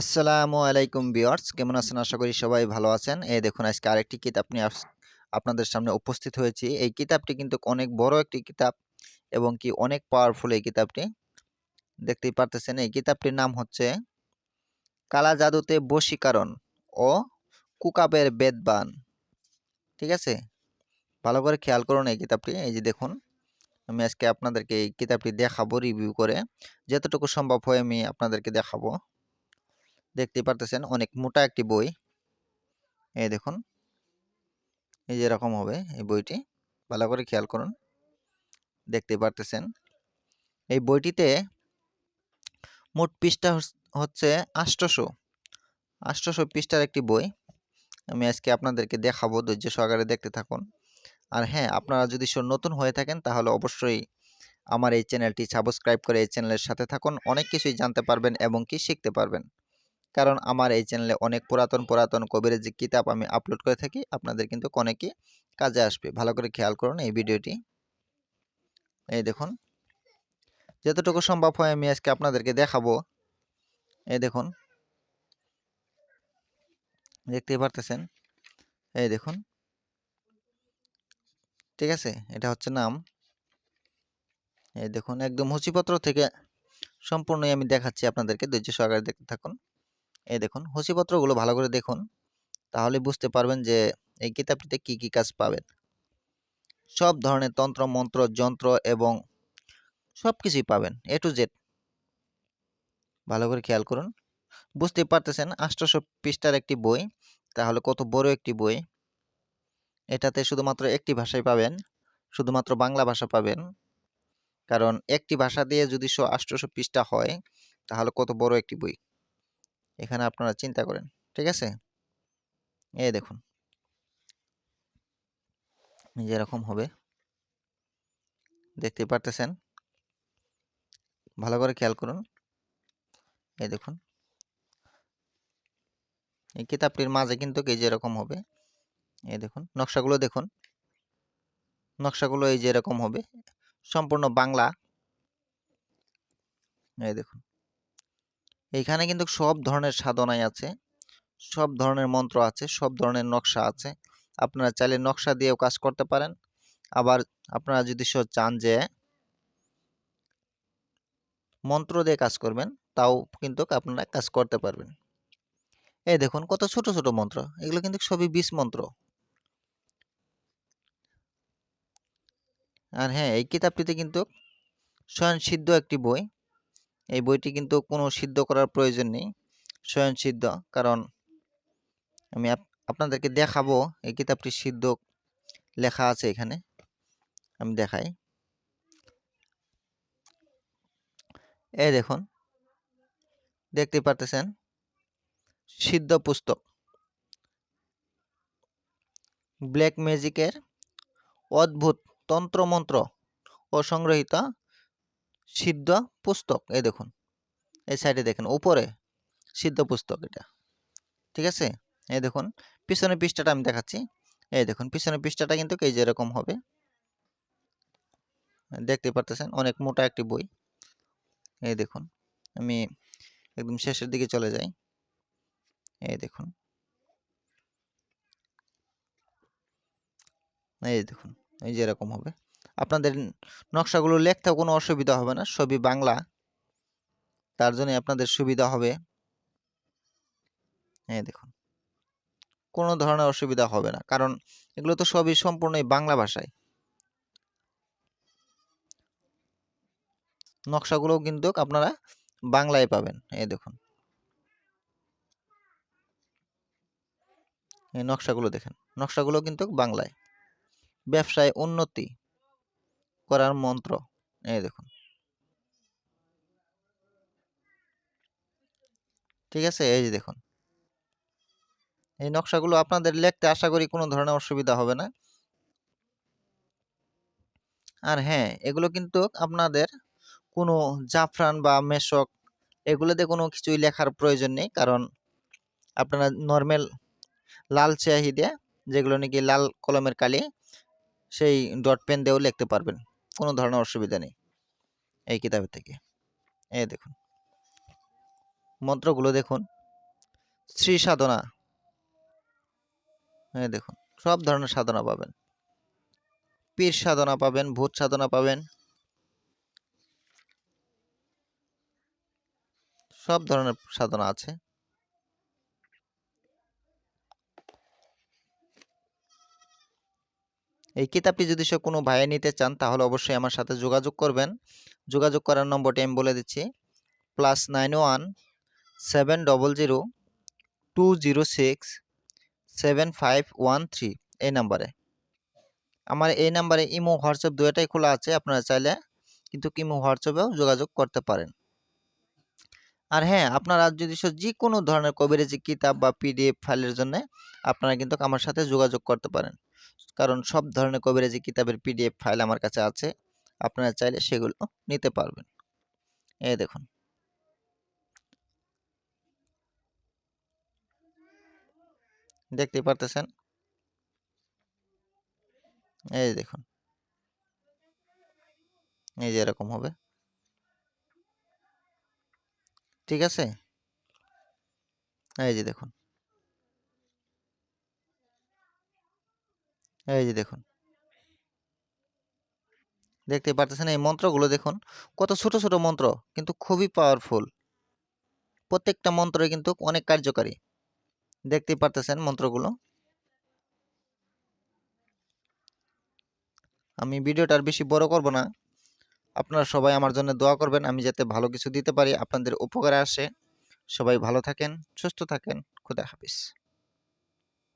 আসসালামু আলাইকুম ভিউয়ার্স, কেমন আছেন? আশা করি সবাই ভালো আছেন। এই দেখুন, আজকে আরেকটি কিতাব নিয়ে আপনাদের সামনে উপস্থিত হয়েছি। এই কিতাবটি কিন্তু অনেক বড় একটি কিতাব এবং কি অনেক পাওয়ারফুল এই কিতাবটি। দেখতেই পারতেছেন, এই কিতাবটির নাম হচ্ছে কালা জাদুতে বশীকরণ ও কুকাবের বেদবান। ঠিক আছে? ভালো করে খেয়াল করুন এই কিতাবটি। এই যে দেখুন, আমি আজকে আপনাদেরকে এই কিতাবটি দেখাবো রিভিউ করে। যতটুকু সম্ভব হয় আমি আপনাদেরকে দেখাবো। দেখতেই পারতেছেন, অনেক মোটা একটি বই। এই দেখুন। এই যে এরকম হবে এই বইটি, ভালো করে খেয়াল করুন। দেখতে পারতেছেন। এই বইটিতে মোট পৃষ্ঠা হচ্ছে আষ্টশো আষ্টশো পৃষ্ঠার একটি বই। আমি আজকে আপনাদেরকে দেখাবো, ধৈর্য সহকারে দেখতে থাকুন। আর হ্যাঁ আপনারা যদি নতুন হয়ে থাকেন, তাহলে অবশ্যই আমার এই চ্যানেলটি সাবস্ক্রাইব করে এই চ্যানেলের সাথে থাকুন। অনেক কিছুই জানতে পারবেন এবং কি শিখতে পারবেন। কারণ আমার এই চ্যানেলে অনেক পুরাতন পুরাতন কবিরের যে কিতাব আমি আপলোড করে থাকি, আপনাদের কিন্তু অনেকই কাজে আসবে। ভালো করে খেয়াল করুন এই ভিডিওটি। এই দেখুন। যতটুকু সম্ভব হয় আমি আজকে আপনাদেরকে দেখাবো। এই দেখুন। দেখতেই পারতেছেন? এই দেখুন। ঠিক আছে? এটা হচ্ছে নাম। এই দেখুন, একদম হুচিপত্র থেকে সম্পূর্ণই আমি দেখাচ্ছি আপনাদেরকে। ধৈর্য সহকারে দেখতে থাকুন। এই দেখুন হুচিপত্রগুলো ভালো করে দেখুন। তাহলে বুঝতে পারবেন যে এই কিতাবটিতে কি কি কাজ পাবেন। সব ধরনের তন্ত্র, মন্ত্র, যন্ত্র এবং সব কিছুই পাবেন এ টু জেড ভালো করে খেয়াল করুন। বুঝতে পারতেছেন আষ্টশো পৃষ্ঠার একটি বই। তাহলে কত বড় একটি বই। এটাতে শুধুমাত্র একটি ভাষাই পাবেন, শুধুমাত্র বাংলা ভাষা পাবেন। কারণ একটি ভাষা দিয়ে যদি আষ্টশো পৃষ্ঠা হয়, তাহলে কত বড় একটি বই। এখানে আপনারা চিন্তা করেন, ঠিক আছে? এই দেখুন। এই যে এরকম হবে। দেখতে পারতেছেন? ভালো করে খেয়াল করুন। এই দেখুন। এই কিতাবটির মাঝে কিন্তু এই যে এরকম হবে। এই দেখুন, নকশাগুলো দেখুন। নকশাগুলো এই যে এরকম হবে। সম্পূর্ণ বাংলা। এই দেখুন। এইখানে কিন্তু সব ধরনের সাধনাই আছে। সব ধরনের মন্ত্র আছে, সব ধরনের নকশা আছে। আপনারা চাইলে নকশা দিয়েও কাজ করতে পারেন। আবার আপনারা যদি চান যে মন্ত্র দিয়ে কাজ করবেন, তাও কিন্তু আপনারা কাজ করতে পারবেন। এই দেখুন, কত ছোট ছোট মন্ত্র। এগুলো কিন্তু সবই বিষ মন্ত্র। আর হ্যাঁ এই কিতাবটিতে কিন্তু স্বয়ংসিদ্ধ একটি বই। এই বইটি কিন্তু কোনো সিদ্ধ করার প্রয়োজন নেই, স্বয়ং সিদ্ধ। কারণ আমি আপ- আপনাদেরকে দেখাবো, এই কিতাবটি সিদ্ধ লেখা আছে এখানে। আমি দেখাই। এই দেখুন, দেখতে পারতেছেন? সিদ্ধ পুস্তক। ব্ল্যাক ম্যাজিকের অদ্ভুত তন্ত্রমন্ত্র ও সংগ্রহিত সিদ্ধ পুস্তক, এই দেখুন। এই সাইডে দেখেন, উপরে সিদ্ধ পুস্তক এটা। ঠিক আছে? এই দেখুন পিছনের পৃষ্ঠাটা আমি দেখাচ্ছি। এই দেখুন পিছনের পৃষ্ঠাটা কিন্তু এই যেরকম হবে। দেখতে পারতেছেন, অনেক মোটা একটি বই। এই দেখুন, আমি একদম শেষের দিকে চলে যাই। এই দেখুন। এই দেখুন, এই যে এরকম হবে। আপনাদের নকশাগুলো লিখতেও কোনো অসুবিধা হবে না, সবই বাংলা। তার জন্য আপনাদের সুবিধা হবে। হ্যাঁ দেখুন। কোনো ধরনের অসুবিধা হবে না, কারণ এগুলো তো সবই সম্পূর্ণই বাংলা ভাষায়। নকশাগুলোও কিন্তু আপনারা বাংলায় পাবেন, এই দেখুন। নকশাগুলো দেখেন, নকশাগুলো কিন্তু বাংলায়। ব্যবসায় উন্নতি। করার মন্ত্র। এই দেখুন। ঠিক আছে? এই যে দেখুন। এই নকশাগুলো আপনাদের লিখতে আশা করি কোনো ধরনের অসুবিধা হবে না। আর হ্যাঁ এগুলো কিন্তু আপনাদের কোনো জাফরান বা মেশক এগুলোতে কোনো কিছুই লেখার প্রয়োজন নেই। কারণ আপনারা নর্মাল লাল স্যাহি দিয়ে যেগুলো নাকি লাল কলমের কালি, সেই ডট পেন দিয়েও লিখতে পারবেন। কোনো ধরনের অসুবিধা নেই। এই কিতাবের থেকে। এই দেখুন। মন্ত্রগুলো দেখুন। শ্রী সাধনা। এই দেখুন, সব ধরনের সাধনা পাবেন। পীর সাধনা পাবেন, ভূত সাধনা পাবেন। সব ধরনের সাধনা আছে। এই কিতাবটি যদি সে কোনো ভাইয়ে নিতে চান, তাহলে অবশ্যই আমার সাথে যোগাযোগ করবেন। যোগাযোগ করার নম্বরটি আমি বলে দিচ্ছি। Plus nine one seven double zero two zero six seven five one three এই নাম্বারে। আমার এই নাম্বারে ইমো, হোয়াটসঅ্যাপ দুটাই খোলা আছে, আপনারা চাইলে কিন্তু ইমো, হোয়াটসঅ্যাপেও যোগাযোগ করতে পারেন। আর হ্যাঁ আপনারা যদি যে কোনো ধরনের কবিরাজি কিতাব বা পিডিএফ ফাইলের জন্য, আপনারা কিন্তু আমার সাথে যোগাযোগ করতে পারেন। কারণ সব ধরনের কবিরাজি কিতাবের পিডিএফ ফাইল আমার কাছে আছে। আপনারা চাইলে সেগুলো নিতে পারবেন। এই দেখুন। দেখতে পারতেছেন? এই দেখুন। এই যে এরকম হবে। ঠিক আছে? এই যে দেখুন। এই যে দেখুন। দেখতে পারতেছেন এই মন্ত্রগুলো দেখুন, কত ছোট ছোট মন্ত্র, কিন্তু খুবই পাওয়ারফুল প্রত্যেকটা মন্ত্রই কিন্তু অনেক কার্যকারী। দেখতে পারতেছেন মন্ত্রগুলো? আমি ভিডিওটা আর বেশি বড় করব না। আপনারা সবাই আমার জন্য দোয়া করবেন, আমি যাতে ভালো কিছু দিতে পারি, আপনাদের উপকারে আসে। সবাই ভালো থাকেন, সুস্থ থাকেন, খুদা হাফিজ।